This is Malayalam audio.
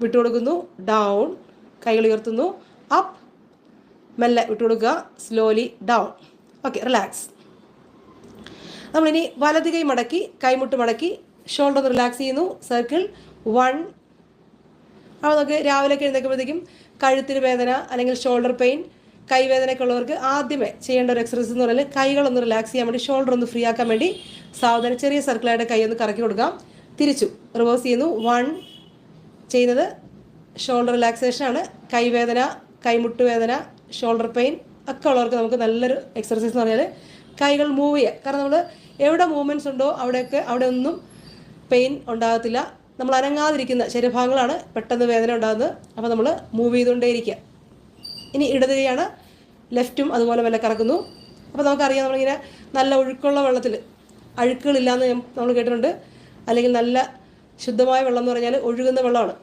വിട്ടുകൊടുക്കുന്നു. ഡൗൺ കൈകൾ ഉയർത്തുന്നു. അപ്പ് മെല്ലെ വിട്ടുകൊടുക്കുക. സ്ലോലി ഡൗൺ ഓക്കെ റിലാക്സ് നമ്മളിനി വലത് കൈ മടക്കി കൈമുട്ട് മടക്കി ഷോൾഡർ ഒന്ന് റിലാക്സ് ചെയ്യുന്നു. സർക്കിൾ വൺ അപ്പോൾ നമുക്ക് രാവിലെ ഒക്കെ എഴുന്നേൽക്കുമ്പോഴത്തേക്കും കഴുത്തിന് വേദന അല്ലെങ്കിൽ ഷോൾഡർ പെയിൻ കൈവേദനയൊക്കെ ഉള്ളവർക്ക് ആദ്യമേ ചെയ്യേണ്ട ഒരു എക്സസൈസ് എന്ന് പറഞ്ഞാൽ കൈകളൊന്ന് റിലാക്സ് ചെയ്യാൻ വേണ്ടി ഷോൾഡർ ഒന്ന് ഫ്രീ ആക്കാൻ വേണ്ടി സാവധാനം ചെറിയ സർക്കിളായിട്ട് കൈ ഒന്ന് കറക്കി കൊടുക്കാം. തിരിച്ചു. റിവേഴ്സ് ചെയ്യുന്നു. വൺ ചെയ്യുന്നത് ഷോൾഡർ റിലാക്സേഷൻ ആണ്. കൈവേദന കൈമുട്ട് വേദന ഷോൾഡർ പെയിൻ ഒക്കെ ഉള്ളവർക്ക് നമുക്ക് നല്ലൊരു എക്സർസൈസ് എന്ന് പറഞ്ഞാൽ കൈകൾ മൂവ് ചെയ്യുക. കാരണം നമ്മൾ എവിടെ മൂവ്മെന്റ്സ് ഉണ്ടോ അവിടെയൊക്കെ അവിടെ ഒന്നും പെയിൻ ഉണ്ടാകത്തില്ല. നമ്മൾ അനങ്ങാതിരിക്കുന്ന ശരീരഭാഗങ്ങളാണ് പെട്ടെന്ന് വേദന ഉണ്ടാകുന്നത്. അപ്പോൾ നമ്മൾ മൂവ് ചെയ്തുകൊണ്ടേയിരിക്കുക. ഇനി ഇടത് കൈയാണ് ലെഫ്റ്റും അതുപോലെ വല്ല കറക്കുന്നു. അപ്പോൾ നമുക്കറിയാം നമ്മളിങ്ങനെ നല്ല ഒഴുക്കുള്ള വെള്ളത്തിൽ അഴുക്കുകളില്ലാന്ന് നമ്മൾ കേട്ടിട്ടുണ്ട്. അല്ലെങ്കിൽ നല്ല ശുദ്ധമായ വെള്ളം എന്ന് പറഞ്ഞാൽ ഒഴുകുന്ന വെള്ളമാണ്.